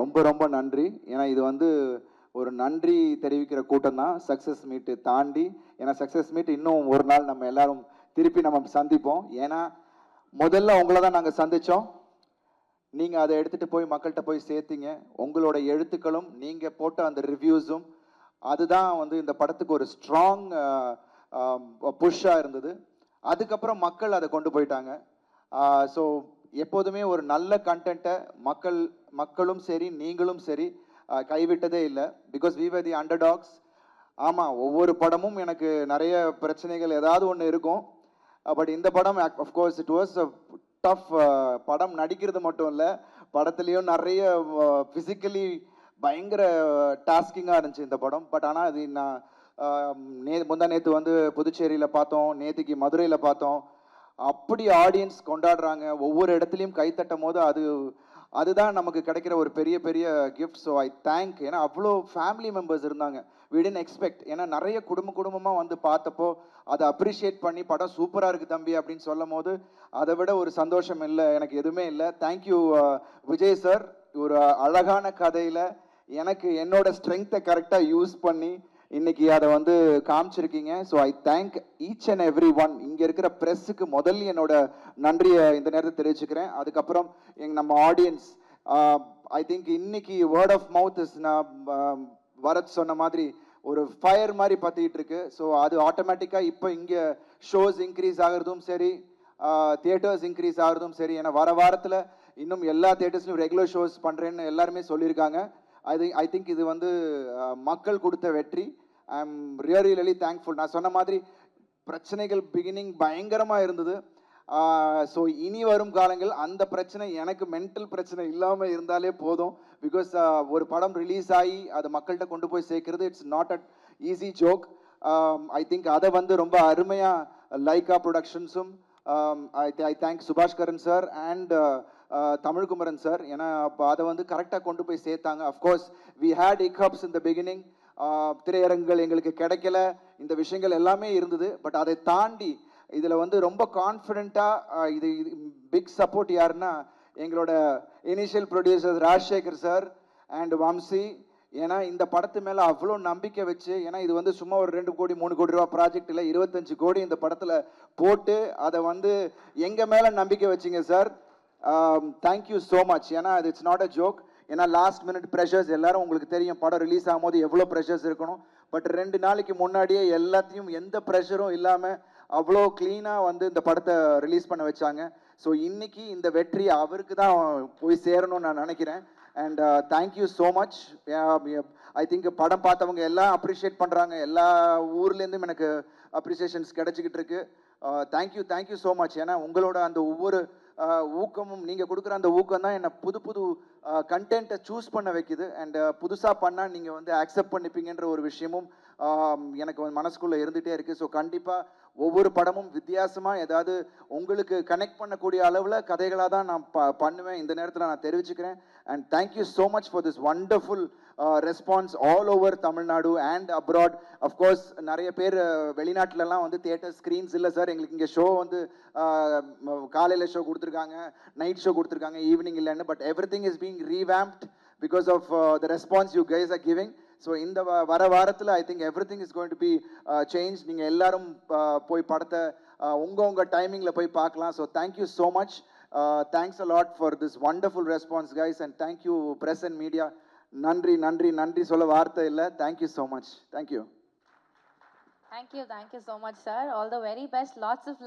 ரொம்ப ரொம்ப நன்றி. ஏன்னா இது வந்து ஒரு நன்றி தெரிவிக்கிற கூட்டம் தான் சக்ஸஸ் மீட்டு தாண்டி ஏன்னா சக்ஸஸ் மீட் இன்னும் ஒரு நாள் நம்ம எல்லாரும் திருப்பி நம்ம சந்திப்போம். ஏன்னா முதல்ல உங்களை தான் நாங்கள் சந்தித்தோம் நீங்கள் அதை எடுத்துகிட்டு போய் மக்கள்கிட்ட போய் சேர்த்தீங்க. உங்களோட எழுத்துக்களும் நீங்கள் போட்ட அந்த ரிவ்யூஸும் அதுதான் வந்து இந்த படத்துக்கு ஒரு ஸ்ட்ராங் புஷ்ஷாக இருந்தது. அதுக்கப்புறம் மக்கள் அதை கொண்டு போயிட்டாங்க. ஸோ எப்போதுமே ஒரு நல்ல கண்டென்ட்டை மக்கள் மக்களும் சரி நீங்களும் சரி கைவிட்டதே இல்லை. Because we were the underdogs ஆமாம் ஒவ்வொரு படமும் எனக்கு நிறைய பிரச்சனைகள் ஏதாவது ஒன்று இருக்கும். பட் இந்த படம் அஃப்கோர்ஸ் இட் வாஸ் டஃப் படம். நடிக்கிறது மட்டும் இல்லை படத்துலேயும் நிறைய ஃபிசிக்கலி பயங்கர டாஸ்கிங்காக இருந்துச்சு இந்த படம். பட் ஆனால் அது நான் நே முந்தா நேற்று வந்து புதுச்சேரியில் பார்த்தோம் நேற்றுக்கு மதுரையில் பார்த்தோம். அப்படி ஆடியன்ஸ் கொண்டாடுறாங்க. ஒவ்வொரு இடத்துலையும் கை போது அது அதுதான் நமக்கு கிடைக்கிற ஒரு பெரிய பெரிய கிஃப்ட் ஸோ ஐ தேங்க் ஏன்னா அவ்வளோ ஃபேமிலி மெம்பர்ஸ் இருந்தாங்க. We didn't எக்ஸ்பெக்ட் ஏன்னா நிறைய குடும்ப குடும்பமாக வந்து பார்த்தப்போ அதை அப்ரிஷியேட் பண்ணி படம் சூப்பராக இருக்குது தம்பி அப்படின்னு சொல்லும் போது அதை விட ஒரு சந்தோஷம் இல்லை. எனக்கு எதுவுமே இல்லை. தேங்க்யூ uh, விஜய் சார் ஒரு அழகான கதையில் எனக்கு என்னோட ஸ்ட்ரென்த்தை கரெக்டாக யூஸ் பண்ணி இன்னைக்கு அதை வந்து காமிச்சிருக்கீங்க. So I thank each and every one இங்கே இருக்கிற ப்ரெஸ்ஸுக்கு முதல்ல என்னோட நன்றியை இந்த நேரத்தில் தெரிவிச்சுக்கிறேன். அதுக்கப்புறம் எங் நம்ம ஆடியன்ஸ் ஐ திங்க் இன்னைக்கு வேர்ட் ஆஃப் மவுத் இஸ் நான் வரத் சொன்ன மாதிரி ஒரு ஃபயர் மாதிரி பற்றிக்கிட்டு இருக்கு. ஸோ அது ஆட்டோமேட்டிக்காக இப்போ இங்கே ஷோஸ் இன்க்ரீஸ் ஆகிறதும் சரி தியேட்டர்ஸ் இன்க்ரீஸ் ஆகிறதும் சரி. ஏன்னா வர வாரத்தில் இன்னும் எல்லா தியேட்டர்ஸ்லையும் ரெகுலர் ஷோஸ் பண்ணுறேன்னு எல்லாருமே சொல்லியிருக்காங்க. ஐ ஐ திங்க் இது வந்து மக்கள் கொடுத்த வெற்றி. I am really really thankful நான் சொன்ன மாதிரி பிரச்சனைகள் பிகினிங் பயங்கரமாக இருந்தது. ஸோ இனி வரும் காலங்கள் அந்த பிரச்சனை எனக்கு மென்டல் பிரச்சனை இல்லாமல் இருந்தாலே போதும். பிகாஸ் ஒரு படம் ரிலீஸ் ஆகி அது மக்கள்கிட்ட கொண்டு போய் சேர்க்கறது it's not at easy joke I think அதை வந்து ரொம்ப அருமையாக Lyca ப்ரொடக்ஷன்ஸும் I I thank Subaskaran sir and Tamilkumaran sir. ஏன்னா அப்போ அதை வந்து கரெக்டாக கொண்டு போய் சேர்த்தாங்க. அஃப்கோர்ஸ் வி ஹேட் இக்ஹப்ஸ் இந்த பிகினிங் திரையரங்குகள் எங்களுக்கு கிடைக்கல. இந்த விஷயங்கள் எல்லாமே இருந்தது. பட் அதை தாண்டி இதில் வந்து ரொம்ப கான்ஃபிடெண்ட்டாக இது இது பிக் சப்போர்ட் யாருன்னா எங்களோட initial producer Rajasekar sir and Vamsi. ஏன்னா இந்த படத்து மேலே அவ்வளோ நம்பிக்கை வச்சு ஏன்னா இது வந்து சும்மா ஒரு ரெண்டு கோடி மூணு கோடி ரூபா ப்ராஜெக்ட் இல்லை இருபத்தஞ்சு கோடி இந்த படத்தில் போட்டு அதை வந்து எங்கள் மேலே நம்பிக்கை வச்சிங்க சார்? தேங்க்யூ ஸோ மச் ஏன்னா அது இட்ஸ் நாட் அ ஜோக் ஏன்னா லாஸ்ட் மினிட் ப்ரெஷர்ஸ் எல்லாரும் உங்களுக்கு தெரியும் படம் ரிலீஸ் ஆகும்போது எவ்வளோ ப்ரெஷர்ஸ் இருக்கணும். பட் ரெண்டு நாளைக்கு முன்னாடியே எல்லாத்தையும் எந்த ப்ரெஷரும் இல்லாமல் அவ்வளோ க்ளீனாக வந்து இந்த படத்தை ரிலீஸ் பண்ண வச்சாங்க. ஸோ இன்னைக்கு இந்த வெற்றி அவருக்கு தான் போய் சேரணும்னு நான் நினைக்கிறேன். And thank you so much I think படம் பார்த்தவங்க எல்லாம் அப்ரிஷியேட் பண்ணுறாங்க எல்லா ஊர்லேருந்தும் எனக்கு அப்ரிசியேஷன்ஸ் கிடச்சிக்கிட்டு இருக்கு. தேங்க்யூ தேங்க்யூ ஸோ மச் ஏன்னா உங்களோட அந்த ஒவ்வொரு ஊக்கமும் நீங்கள் கொடுக்குற அந்த ஊக்கம் தான் என்னை புது புது கண்டென்ட்டை சூஸ் பண்ண வைக்குது. அண்ட் புதுசாக பண்ணால் நீங்கள் வந்து அக்செப்ட் பண்ணிப்பீங்கன்ற ஒரு விஷயமும் எனக்கு வந்து மனசுக்குள்ளே இருந்துகிட்டே இருக்குது ஸோ கண்டிப்பாக ஒவ்வொரு படமும் வித்தியாசமாக ஏதாவது உங்களுக்கு கனெக்ட் பண்ணக்கூடிய அளவில் கதைகளாக தான் நான் ப பண்ணுவேன். இந்த நேரத்தில் நான் தெரிவிச்சுக்கிறேன். And thank you so much for this wonderful response all over Tamil Nadu and abroad of course நிறைய பேர் uh, வெளிநாட்டிலலாம் வந்து தியேட்டர் ஸ்க்ரீன்ஸ் இல்லை சார் எங்களுக்கு இங்கே ஷோ வந்து காலையில் ஷோ கொடுத்துருக்காங்க நைட் ஷோ கொடுத்துருக்காங்க ஈவினிங் இல்லைன்னு. But everything is being revamped because of the response you guys are giving so இந்த வர வாரத்தில் I think everything is going to be change நீங்கள் எல்லாரும் uh, போய் படத்தை uh, உங்கள் உங்கள் டைமிங்கில் போய் பார்க்கலாம். So thank you so much thanks a lot for this wonderful response guys and thank you press and media நன்றி நன்றி நன்றி சொல்ல வார்த்தை இல்லை. Thank you so much thank you Thank you, thank you so much, sir. All the very best. Lots of